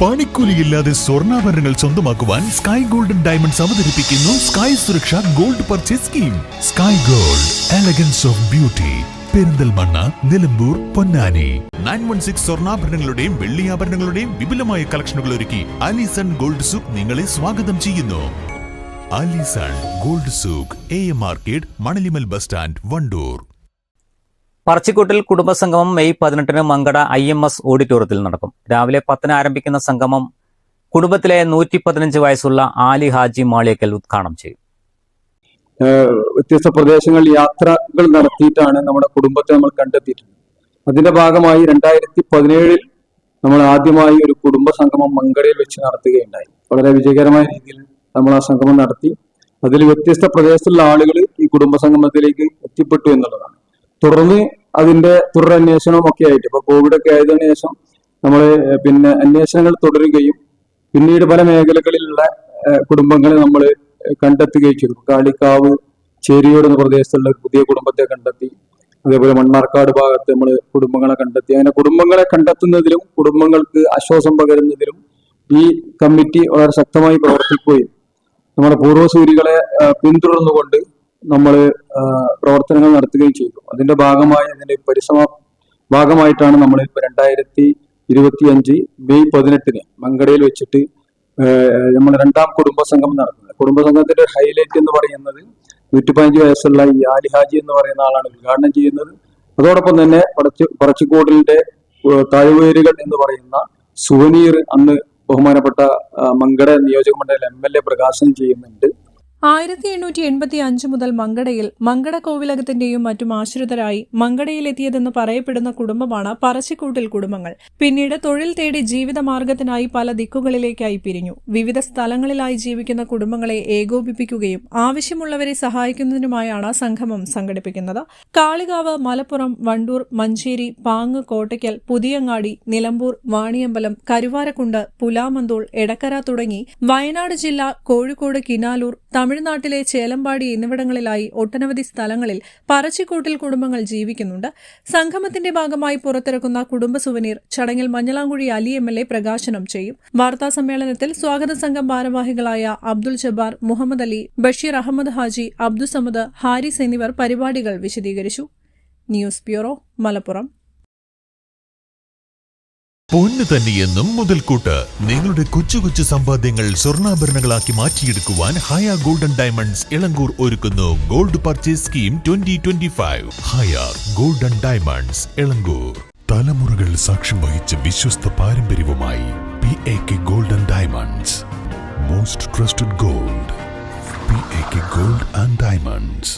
പണിക്കൂലിയില്ലാതെ സ്വർണാഭരണങ്ങൾ സ്വന്തമാക്കുവാൻ sky golden diamonds അവതരിപ്പിക്കുന്നു Sky Suraksha gold purchase scheme Sky gold elegance of beauty Perinthalmanna Nilambur Ponnani. Nine one six സ്വർണാഭരണങ്ങളുടെയും വെള്ളിയാഭരണങ്ങളുടെയും വിപുലമായ കളക്ഷനുകൾ ഒരുക്കി അലിസൺ ഗോൾഡ് സൂക്ക് നിങ്ങളെ സ്വാഗതം ചെയ്യുന്നു. Alison gold souk A M market Manalimal bus stand Wandoor. പറച്ചിക്കോട്ടിൽ കുടുംബസംഗമം May പതിനെട്ടിന് മങ്കട ഐ എം എസ് ഓഡിറ്റോറിയത്തിൽ നടക്കും. രാവിലെ പത്തിന് ആരംഭിക്കുന്ന സംഗമം കുടുംബത്തിലെ നൂറ്റി പതിനഞ്ച് വയസ്സുള്ള ആലി ഹാജി മാളിയക്കൽ ഉദ്ഘാടനം ചെയ്യും. വ്യത്യസ്ത പ്രദേശങ്ങളിൽ യാത്രകൾ നടത്തിയിട്ടാണ് നമ്മുടെ കുടുംബത്തെ നമ്മൾ കണ്ടെത്തിയിട്ടുള്ളത്. അതിന്റെ ഭാഗമായി രണ്ടായിരത്തി പതിനേഴിൽ നമ്മൾ ആദ്യമായി ഒരു കുടുംബ സംഗമം മങ്കടയിൽ വെച്ച് നടത്തുകയുണ്ടായി. വളരെ വിജയകരമായ രീതിയിൽ നമ്മൾ ആ സംഗമം നടത്തി. അതിൽ വ്യത്യസ്ത പ്രദേശത്തുള്ള ആളുകൾ ഈ കുടുംബ സംഗമത്തിലേക്ക് എത്തിപ്പെട്ടു എന്നുള്ളതാണ്. തുടർന്ന് അതിന്റെ തുടരന്വേഷണവും ഒക്കെ ആയിട്ട്. ഇപ്പൊ കോവിഡ് ഒക്കെ ആയതിനു ശേഷം നമ്മൾ പിന്നെ അന്വേഷണങ്ങൾ തുടരുകയും പിന്നീട് പല മേഖലകളിലുള്ള കുടുംബങ്ങളെ നമ്മൾ കണ്ടെത്തുകയും ചെയ്തു. കാളിക്കാവ് ചേരിയോട് എന്ന പ്രദേശത്തുള്ള പുതിയ കുടുംബത്തെ കണ്ടെത്തി. അതേപോലെ മണ്ണാർക്കാട് ഭാഗത്ത് നമ്മൾ കുടുംബങ്ങളെ കണ്ടെത്തി. അങ്ങനെ കുടുംബങ്ങളെ കണ്ടെത്തുന്നതിലും കുടുംബങ്ങൾക്ക് ആശ്വാസം പകരുന്നതിലും ഈ കമ്മിറ്റി വളരെ ശക്തമായി പ്രവർത്തിക്കുകയും നമ്മുടെ പൂർവസൂരികളെ പിന്തുടർന്നുകൊണ്ട് നമ്മൾ പ്രവർത്തനങ്ങൾ നടത്തുകയും ചെയ്തു. അതിന്റെ ഭാഗമായി അതിന്റെ പരിസമാ ഭാഗമായിട്ടാണ് നമ്മൾ ഇപ്പൊ രണ്ടായിരത്തി ഇരുപത്തി അഞ്ച് മെയ് പതിനെട്ടിന് മങ്കടയിൽ വെച്ചിട്ട് നമ്മൾ രണ്ടാം കുടുംബ സംഗമം നടത്തുന്നത്. കുടുംബ സംഘത്തിന്റെ ഹൈലൈറ്റ് എന്ന് പറയുന്നത് നൂറ്റിപ്പതിനഞ്ച് വയസ്സുള്ള ഈ ആലിഹാജി എന്ന് പറയുന്ന ആളാണ് ഉദ്ഘാടനം ചെയ്യുന്നത്. അതോടൊപ്പം തന്നെ പറച്ചു പറച്ചിക്കോടിന്റെ ഏഹ്, താഴ്വേരുകൾ എന്ന് പറയുന്ന സുവനീർ അന്ന് ബഹുമാനപ്പെട്ട മങ്കട നിയോജക മണ്ഡലം എം എൽ എ പ്രകാശനം ചെയ്യുന്നുണ്ട്. ആയിരത്തി എണ്ണൂറ്റി എൺപത്തി അഞ്ച് മുതൽ മങ്കടയിൽ മങ്കട കോവിലകത്തിന്റെയും മറ്റും ആശ്രിതരായി മങ്കടയിലെത്തിയതെന്ന് പറയപ്പെടുന്ന കുടുംബമാണ് പറശ്ശിക്കൂട്ടിൽ കുടുംബങ്ങൾ. പിന്നീട് തൊഴിൽ തേടി ജീവിതമാർഗത്തിനായി പല ദിക്കുകളിലേക്കായി പിരിഞ്ഞു. വിവിധ സ്ഥലങ്ങളിലായി ജീവിക്കുന്ന കുടുംബങ്ങളെ ഏകോപിപ്പിക്കുകയും ആവശ്യമുള്ളവരെ സഹായിക്കുന്നതിനുമായാണ് സംഗമം സംഘടിപ്പിക്കുന്നത്. കാളികാവ് മലപ്പുറം വണ്ടൂർ മഞ്ചേരി പാങ്ങ് കോട്ടയ്ക്കൽ പുതിയങ്ങാടി നിലമ്പൂർ വാണിയമ്പലം കരുവാരക്കുണ്ട് പുലാമന്തോൾ എടക്കര തുടങ്ങി വയനാട് ജില്ല കോഴിക്കോട് കിനാലൂർ തമിഴ്നാട്ടിലെ ചേലമ്പാടി എന്നിവിടങ്ങളിലായി ഒട്ടനവധി സ്ഥലങ്ങളിൽ പറച്ചിക്കോട്ടിൽ കുടുംബങ്ങൾ ജീവിക്കുന്നുണ്ട്. സംഗമത്തിന്റെ ഭാഗമായി പുറത്തിറക്കുന്ന കുടുംബ സുവനീർ ചടങ്ങിൽ Manjalamkuzhi Ali M L A പ്രകാശനം ചെയ്യും. വാർത്താ സമ്മേളനത്തിൽ സ്വാഗത സംഘം ഭാരവാഹികളായ അബ്ദുൽ ജബ്ബാർ മുഹമ്മദ് അലി ബഷീർ അഹമ്മദ് ഹാജി അബ്ദുസമദ് ഹാരിസ് എന്നിവർ പരിപാടികൾ വിശദീകരിച്ചു. News bureau Malappuram. പൊന്ന് തന്നെയെന്നും മുതൽക്കൂട്ട്. നിങ്ങളുടെ കൊച്ചു കൊച്ചു സമ്പാദ്യങ്ങൾ സ്വർണാഭരണങ്ങളാക്കി മാറ്റിയെടുക്കുവാൻ ഹയ ഗോൾഡൻ ഡയമണ്ട്സ് ഇളങ്കൂർ ഒരുക്കുന്നു gold purchase scheme twenty twenty five. Haya golden diamonds Elankur. തലമുറകൾ സാക്ഷ്യം വഹിച്ച വിശ്വസ്ത പാരമ്പര്യവുമായി P A K golden diamonds. Most trusted gold P A K gold and diamonds.